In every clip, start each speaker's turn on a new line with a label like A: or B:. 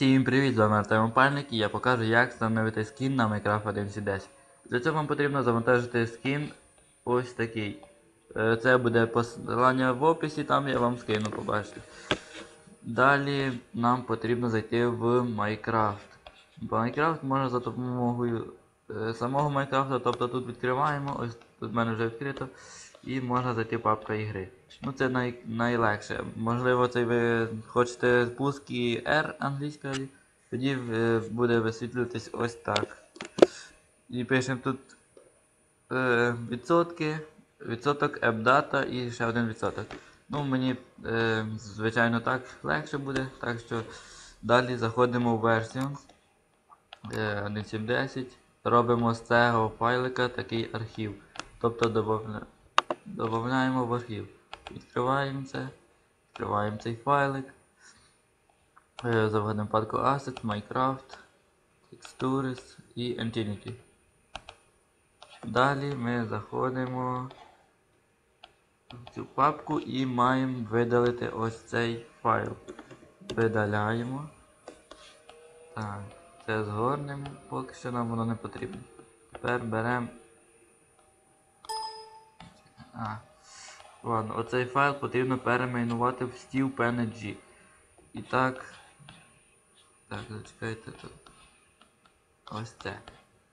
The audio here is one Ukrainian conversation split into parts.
A: Всім привіт, з вами Артем Опальник і я покажу як встановити скін на Minecraft 1.10. Для цього вам потрібно завантажити скін ось такий. Е, Це буде посилання в описі, там я вам скину, побачите. Далі нам потрібно зайти в Minecraft. В Minecraft можна за допомогою е, самого Minecraft, тобто тут відкриваємо, ось тут в мене вже відкрито, і можна зайти папка ігри. Ну це най, найлегше. Можливо, це ви хочете пуск і R англійською, тоді е, буде висвітлюватись ось так. І пишемо тут е, відсотки, відсоток AppData і ще один відсоток. Ну, мені, е, звичайно, так легше буде, так що далі заходимо в версію е, 1.7.10, робимо з цього файлика такий архів. Тобто добавля... додаємо в архів. Відкриваємо це, відкриваємо цей файлик. Е, Заводимо вкладку Assets, Minecraft, Textures і Infinity. Далі ми заходимо в цю папку і маємо видалити ось цей файл. Видаляємо. Так, це згорнемо, поки що нам воно не потрібно. Тепер беремо. А, ладно, оцей файл потрібно перейменувати в стіл PNG. І так. Так, зачекайте тут. Ось це.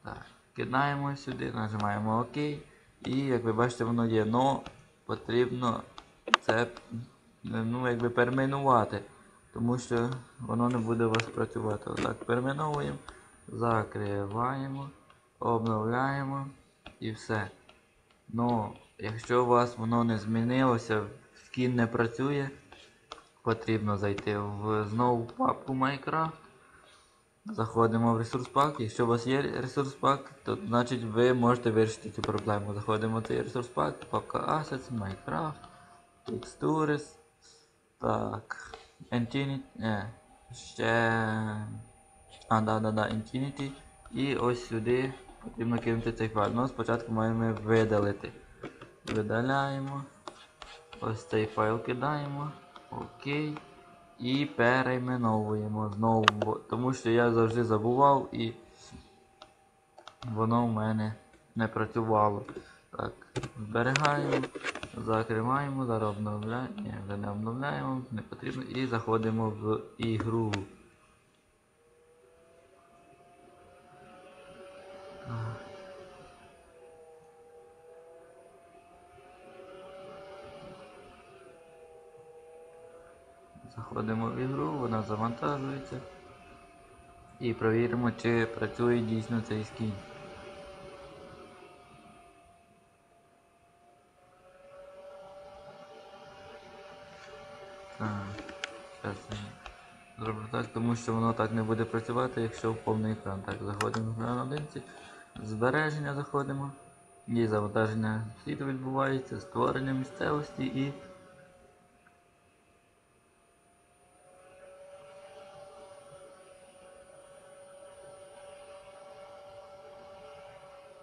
A: Так. Кидаємо сюди, нажимаємо ОК. І як ви бачите, воно є. Но потрібно це ну, якби перейменувати. Тому що воно не буде у вас працювати. Отак перейменовуємо, закриваємо, обновляємо і все. Ну, якщо у вас воно не змінилося, скін не працює, потрібно зайти в знову папку Minecraft. Заходимо в ресурс пак. Якщо у вас є ресурс пак, то значить ви можете вирішити цю проблему. Заходимо в цей ресурс пак, папка Assets, Minecraft, Textures. Так. Infinity. Не. Ще. А, да, да, да, Infinity. І ось сюди потрібно кинути цей файл. Ну, спочатку маємо видалити. Видаляємо. Ось цей файл кидаємо. Окей. І перейменовуємо знову, тому що я завжди забував і воно в мене не працювало. Так, зберігаємо, закриваємо, зараз обновляємо, не обновляємо, не потрібно, і заходимо в ігру. Заходимо в ігру, вона завантажується. І провіримо, чи працює дійсно цей скін. Зараз я зроблю так, тому що воно так не буде працювати, якщо в повний екран. Так, заходимо в екран одинці, збереження заходимо. І завантаження світу відбувається, створення місцевості і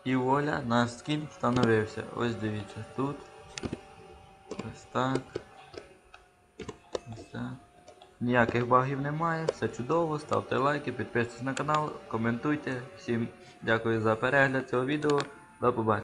A: І вуаля, наш скін встановився. Ось дивіться, тут. Ось так. Ось так. Ніяких багів немає, все чудово, ставте лайки, підписуйтесь на канал, коментуйте. Всім дякую за перегляд цього відео. До побачення.